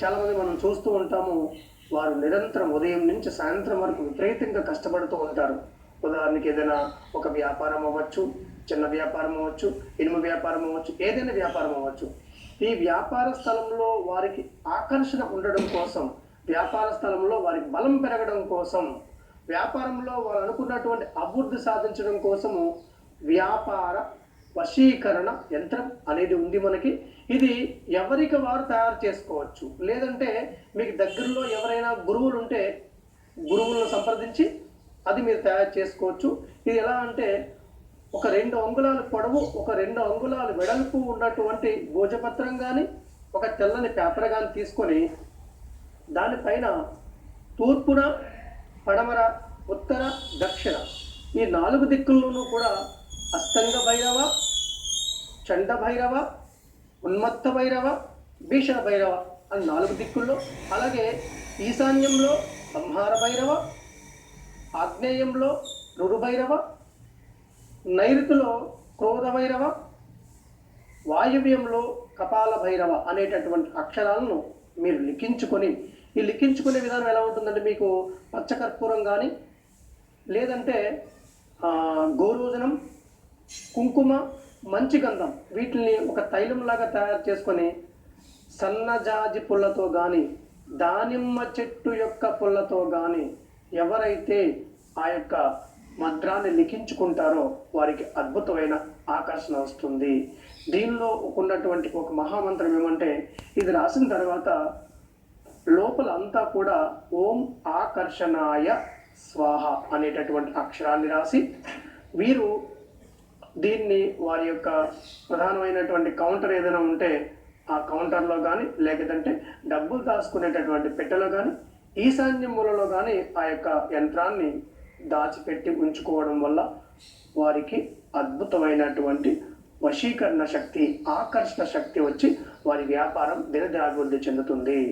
చాలామంది మనం చూస్తూ ఉంటాము వారు నిరంతరం ఉదయం నుంచి సాయంత్రం వరకు విపరీతంగా కష్టపడుతూ ఉంటారు. ఉదాహరణకి ఏదైనా ఒక వ్యాపారం అవ్వచ్చు చిన్న వ్యాపారం అవ్వచ్చు ఇనుము వ్యాపారం అవ్వచ్చు ఏదైనా వ్యాపారం అవ్వచ్చు. ఈ వ్యాపార స్థలంలో వారికి ఆకర్షణ ఉండడం కోసం వ్యాపార స్థలంలో వారికి బలం పెరగడం కోసం వ్యాపారంలో వారు అనుకున్నటువంటి అభివృద్ధి సాధించడం కోసము వ్యాపార వశీకరణ యంత్రం అనేది ఉంది మనకి. ఇది ఎవరికి వారు తయారు చేసుకోవచ్చు? లేదంటే మీకు దగ్గరలో ఎవరైనా గురువులు ఉంటే గురువులను సంప్రదించి అది మీరు తయారు చేసుకోవచ్చు. ఇది ఎలా అంటే ఒక రెండు అంగుళాలు పొడవు ఒక రెండు అంగుళాలు వెడల్పు ఉన్నటువంటి భోజపత్రం కానీ ఒక తెల్లని పేపర్ కానీ తీసుకొని దానిపైన తూర్పున పడమర ఉత్తర దక్షిణ ఈ నాలుగు దిక్కుల్లోనూ కూడా అస్తంగ భైరవ చండ భైరవ ఉన్మత్త భైరవ భీషణ భైరవ అని నాలుగు దిక్కుల్లో అలాగే ఈశాన్యంలో సంహార భైరవ ఆగ్నేయంలో రురుభైరవ నైరుతిలో క్రోధ భైరవ వాయువ్యంలో కపాల భైరవ అనేటటువంటి అక్షరాలను మీరు లిఖించుకొని ఈ లిఖించుకునే విధానం ఎలా ఉంటుందంటే మీకు? పచ్చకర్పూరం కానీ లేదంటే గోరోజనం కుంకుమ మంచి గంధం. వీటిని ఒక తైలంలాగా తయారు చేసుకొని సన్నజాజి పుల్లతో కానీ దానిమ్మ చెట్టు యొక్క పుల్లతో కానీ ఎవరైతే ఆ యొక్క మంత్రాన్ని లిఖించుకుంటారో వారికి అద్భుతమైన ఆకర్షణ వస్తుంది. దీనిలో ఉన్నటువంటి ఒక మహామంత్రం ఏమంటే ఇది రాసిన తర్వాత లోపల అంతా కూడా ఓం ఆకర్షణాయ స్వాహ అనేటటువంటి అక్షరాన్ని రాసి వీరు దీన్ని వారి యొక్క ప్రధానమైనటువంటి కౌంటర్ ఏదైనా ఉంటే ఆ కౌంటర్లో కానీ లేకపోతే డబ్బులు దాచుకునేటటువంటి పెట్టెలో కానీ ఈశాన్య మూలలో కానీ ఆ యొక్క యంత్రాన్ని దాచిపెట్టి ఉంచుకోవడం వల్ల వారికి అద్భుతమైనటువంటి వశీకరణ శక్తి ఆకర్షణ శక్తి వచ్చి వారి వ్యాపారం దినదినాభివృద్ధి చెందుతుంది.